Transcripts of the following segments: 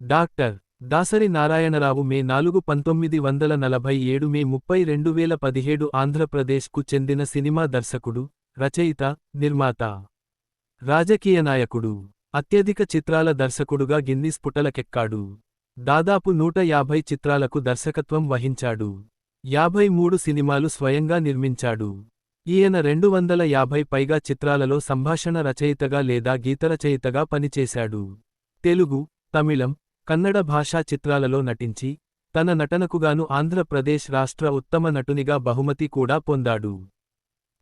Doctor Dasari Narayana Rao మే నాలుగు పంతొమ్మిది వందల నలభై ఏడు మే ముప్పై రెండు వేల పదిహేడు ఆంధ్రప్రదేశ్కు చెందిన సినిమా దర్శకుడు రచయిత నిర్మాత రాజకీయ నాయకుడు అత్యధిక చిత్రాల దర్శకుడుగా గిన్నిస్ పుటలకెక్కాడు. దాదాపు నూట యాభై చిత్రాలకు దర్శకత్వం వహించాడు. యాభై మూడు సినిమాలు స్వయంగా నిర్మించాడు. ఈయన రెండు వందల యాభై పైగా చిత్రాలలో సంభాషణ రచయితగా లేదా గీతరచయితగా పనిచేశాడు. తెలుగు తమిళం కన్నడ భాషా చిత్రాలలో నటించి తన నటనకుగాను ఆంధ్రప్రదేశ్ రాష్ట్ర ఉత్తమ నటునిగా బహుమతి కూడా పొందాడు.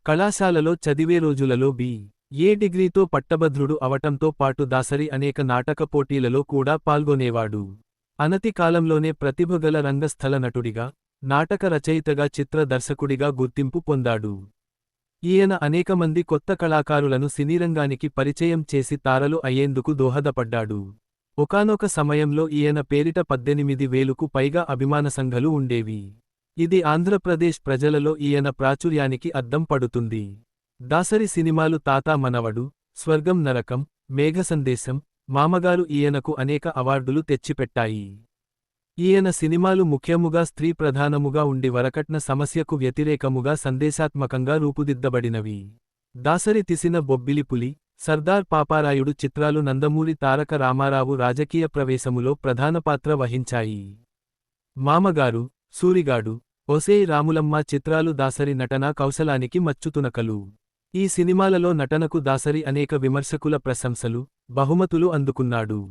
కళాశాలలో చదివే రోజులలో బి. ఏ డిగ్రీతో పట్టభద్రుడు అవటంతో పాటు దాసరి అనేక నాటక పోటీలలో కూడా పాల్గొనేవాడు. అనతి కాలంలోనే ప్రతిభగల రంగస్థల నటుడిగా నాటక రచయితగా చిత్ర దర్శకుడిగా గుర్తింపు పొందాడు. ఈయన అనేక మంది కొత్త కళాకారులను సినీరంగానికి పరిచయం చేసి తారలు అయ్యేందుకు దోహదపడ్డాడు. ఒకానొక సమయంలో ఈయన పేరిట పద్దెనిమిది వేలుకు పైగా అభిమాన సంఘలు ఉండేవి. ఇది ఆంధ్రప్రదేశ్ ప్రజలలో ఈయన ప్రాచుర్యానికి అద్దం పడుతుంది. దాసరి సినిమాలు తాతా మనవడు స్వర్గం నరకం మేఘసందేశం మామగారు ఈయనకు అనేక అవార్డులు తెచ్చిపెట్టాయి. ఈయన సినిమాలు ముఖ్యముగా స్త్రీ ప్రధానముగా ఉండి వరకట్న సమస్యకు వ్యతిరేకముగా సందేశాత్మకంగా రూపుదిద్దబడినవి. దాసరి తిసిన బొబ్బిలిపులి సర్దార్ పాపారాయుడు చిత్రాలు నందమూరి తారక రామారావు రాజకీయ ప్రవేశములో ప్రధాన పాత్ర వహించాయి. మామగారు సూరిగాడు ఒసేయ్ రాములమ్మ చిత్రాలు దాసరి నటనా కౌశలానికి మచ్చుతునకలు. ఈ సినిమాలలో నటనకు దాసరి అనేక విమర్శకుల ప్రశంసలు బహుమతులు అందుకున్నాడు.